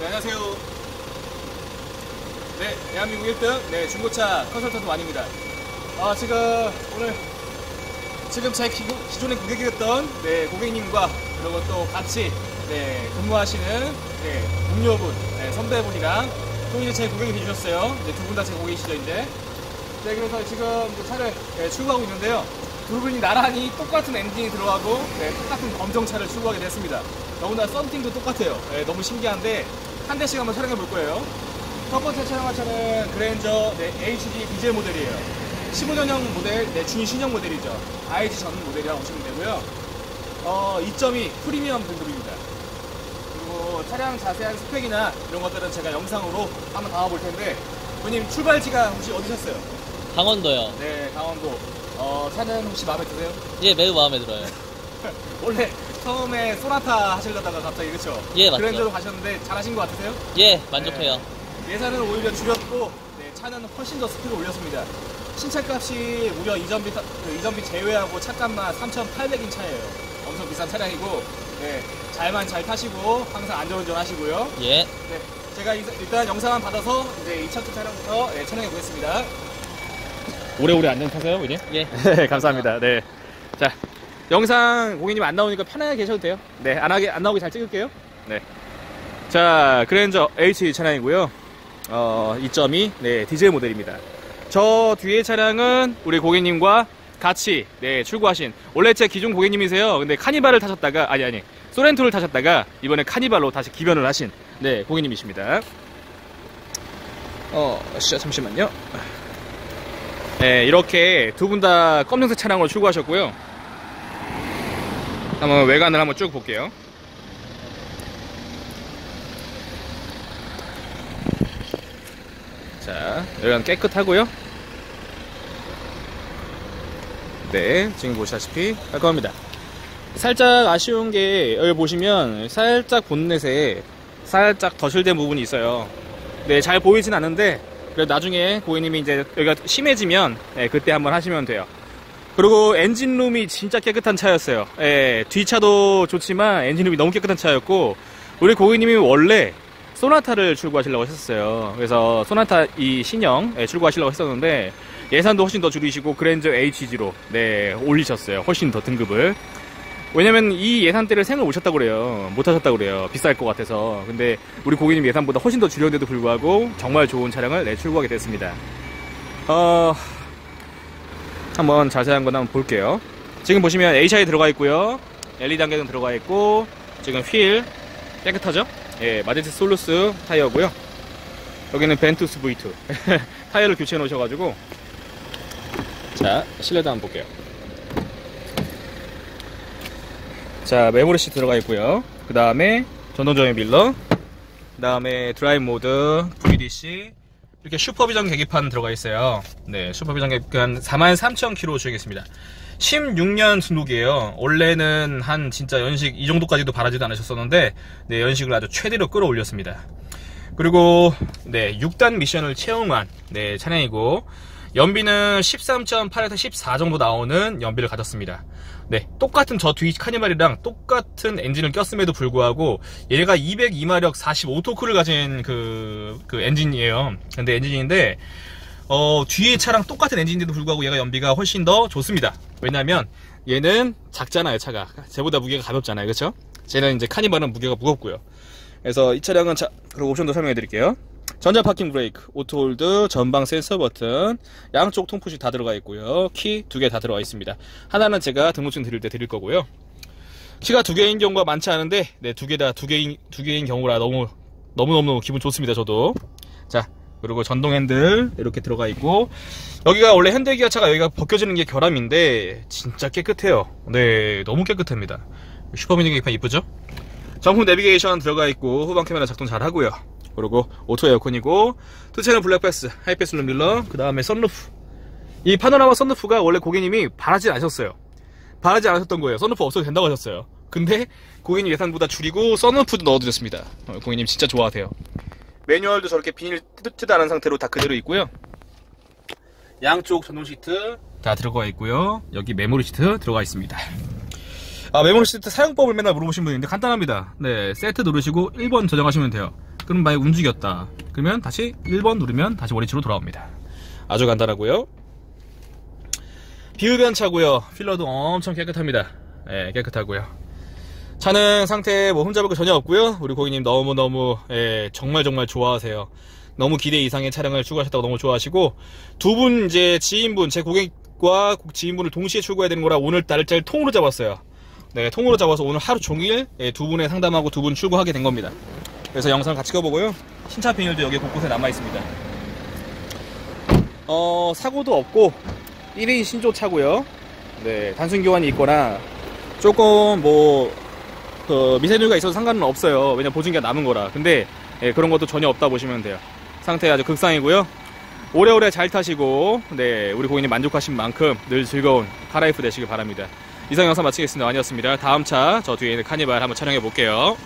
네, 안녕하세요. 네, 대한민국 1등, 네, 중고차 컨설턴트 완입니다. 아, 지금 오늘, 지금 제 기, 기존의 고객이었던, 네, 고객님과, 그리고 또 같이, 네, 근무하시는, 네, 동료분, 네, 선배분이랑, 또 이제 제 고객이 되주셨어요. 이제 두 분 다 제 고객이시죠, 이제. 네, 그래서 지금 이제 차를 네, 출고하고 있는데요. 두 분이 나란히 똑같은 엔진이 들어가고 네, 똑같은 검정차를 출고하게 됐습니다. 너무나 썸띵도 똑같아요. 네, 너무 신기한데 한 대씩 한번 촬영해 볼 거예요. 첫 번째 촬영할 차는 그랜저 네, HD 디젤 모델이에요. 15년형 모델, 네, 준신형 모델이죠. IG 전 모델이라고 보시면 되고요. 어, 2.2 프리미엄 등급입니다. 그리고 차량 자세한 스펙이나 이런 것들은 제가 영상으로 한번 담아볼 텐데, 부님 출발지가 혹시 어디셨어요? 강원도요. 네, 강원도. 어, 차는 혹시 마음에 드세요? 예, 매우 마음에 들어요. 원래 처음에 소나타 하시려다가 갑자기 그쵸? 예, 맞죠. 그랜저로 가셨는데 잘하신 것 같으세요? 예, 만족해요. 예산은 오히려 줄였고 네, 차는 훨씬 더 스펙을 올렸습니다. 신차값이 무려 이전비, 타- 그 이전비 제외하고 차값만 3,800인 차예요. 엄청 비싼 차량이고 네, 잘만 잘 타시고 항상 안전운전 하시고요. 예. 네, 제가 이- 일단 영상만 받아서 이제 2차트 촬영부터 네, 촬영해 보겠습니다. 오래오래 안전 타세요, 그냥? 예. 네, 감사합니다. 네. 자, 영상 고객님 안 나오니까 편하게 계셔도 돼요. 네, 안 하게, 안 나오게 잘 찍을게요. 네. 자, 그랜저 H 차량이고요. 어, 2.2, 네, 디젤 모델입니다. 저 뒤에 차량은 우리 고객님과 같이, 네, 출고하신, 원래 제 기존 고객님이세요. 근데 카니발을 타셨다가, 아니, 아니, 소렌토를 타셨다가, 이번에 카니발로 다시 기변을 하신, 네, 고객님이십니다. 어, 씨, 잠시만요. 네, 이렇게 두 분 다 검정색 차량으로 출고하셨고요. 한번 외관을 한번 쭉 볼게요. 자, 외관 깨끗하고요. 네, 지금 보시다시피 깔끔합니다. 살짝 아쉬운 게 여기 보시면 살짝 본넷에 살짝 더실된 부분이 있어요. 네, 잘 보이진 않는데 그래도 나중에 고객님이 이제 여기가 심해지면 예, 그때 한번 하시면 돼요. 그리고 엔진룸이 진짜 깨끗한 차였어요. 예, 뒷차도 좋지만 엔진룸이 너무 깨끗한 차였고 우리 고객님이 원래 소나타를 출고하시려고 했었어요. 그래서 소나타 이 신형 예, 출고하시려고 했었는데 예산도 훨씬 더 줄이시고 그랜저 HG로 네 올리셨어요. 훨씬 더 등급을. 왜냐면 이 예산대를 생을 못 쳤다고 그래요. 못 하셨다고 그래요. 비쌀 것 같아서. 근데 우리 고객님 예산보다 훨씬 더 줄였는데도 불구하고 정말 좋은 차량을 내 출고하게 됐습니다. 어, 한번 자세한 건 한번 볼게요. 지금 보시면 HI 들어가 있고요. LED 단계등 들어가 있고, 지금 휠 깨끗하죠? 예, 마제트 솔루스 타이어고요. 여기는 벤투스 V2. 타이어를 교체해 놓으셔가지고. 자, 실내도 한번 볼게요. 자, 메모리 시트 들어가 있고요. 그 다음에 전동조명 밀러, 그 다음에 드라이브 모드, VDC, 이렇게 슈퍼비전 계기판 들어가 있어요. 네, 슈퍼비전 계기판 43,000km 주행했습니다. 16년 등록이에요. 원래는 한 진짜 연식 이 정도까지도 바라지도 않으셨었는데, 네, 연식을 아주 최대로 끌어올렸습니다. 그리고 네 6단 미션을 채용한 네 차량이고 연비는 13.8에서 14 정도 나오는 연비를 가졌습니다. 네 똑같은 저 뒤 카니발이랑 똑같은 엔진을 꼈음에도 불구하고 얘가 202마력 45토크를 가진 그, 그 엔진이에요. 근데 엔진인데 어, 뒤에 차랑 똑같은 엔진인데도 불구하고 얘가 연비가 훨씬 더 좋습니다. 왜냐면 얘는 작잖아요, 차가. 쟤보다 무게가 가볍잖아요, 그쵸? 쟤는 이제 카니발은 무게가 무겁고요. 그래서 이 차량은 자, 그리고 옵션도 설명해 드릴게요. 전자 파킹 브레이크, 오토 홀드, 전방 센서 버튼, 양쪽 통푸시 다 들어가 있고요. 키 두 개 다 들어가 있습니다. 하나는 제가 등록증 드릴 때 드릴 거고요. 키가 두 개인 경우가 많지 않은데, 네, 두 개 다 두 개인, 두 개인 경우라 너무, 너무 너무 기분 좋습니다, 저도. 자, 그리고 전동 핸들 이렇게 들어가 있고, 여기가 원래 현대기아 차가 여기가 벗겨지는 게 결함인데, 진짜 깨끗해요. 네, 너무 깨끗합니다. 슈퍼미니 계기판 이쁘죠? 정품 내비게이션 들어가 있고 후방 카메라 작동 잘 하고요. 그리고 오토 에어컨이고 투체는 블랙박스, 하이패스 룸밀러, 그 다음에 썬루프. 이 파노라마 썬루프가 원래 고객님이 바라지 않으셨어요. 바라지 않으셨던 거예요. 썬루프 없어도 된다고 하셨어요. 근데 고객님 예산보다 줄이고 썬루프도 넣어드렸습니다. 어, 고객님 진짜 좋아하세요. 매뉴얼도 저렇게 비닐 뜯지도 않은 상태로 다 그대로 있고요. 양쪽 전동 시트 다 들어가 있고요. 여기 메모리 시트 들어가 있습니다. 아, 메모리 시트 사용법을 맨날 물어보신 있는데 간단합니다. 네, 세트 누르시고 1번 저장하시면 돼요. 그 그럼 만약 움직였다. 그러면 다시 1번 누르면 다시 원위치로 돌아옵니다. 아주 간단하고요. 비흡연 차고요. 필러도 엄청 깨끗합니다. 예, 깨끗하고요. 차는 상태에 뭐 흠잡을 거 전혀 없고요. 우리 고객님 너무너무 예, 정말 정말 좋아하세요. 너무 기대 이상의 차량을 출고하셨다고 너무 좋아하시고 두 분 이제 지인분 제 고객과 지인분을 동시에 출고해야 되는 거라 오늘 날짜를 통으로 잡았어요. 네, 통으로 잡아서 오늘 하루 종일 예, 두 분의 상담하고 두 분 출고하게 된 겁니다. 그래서 영상 같이 꺼보고요. 신차 비닐도 여기 곳곳에 남아 있습니다. 어, 사고도 없고 1인 신조 차고요. 네, 단순 교환이 있거나 조금 뭐 그 미세누가 있어도 상관은 없어요. 왜냐 면 보증기가 남은 거라. 근데 예, 그런 것도 전혀 없다 보시면 돼요. 상태 아주 극상이고요. 오래오래 잘 타시고 네 우리 고객님 만족하신 만큼 늘 즐거운 카라이프 되시길 바랍니다. 이상 영상 마치겠습니다. 아니었습니다. 다음 차 저 뒤에 있는 카니발 한번 촬영해 볼게요.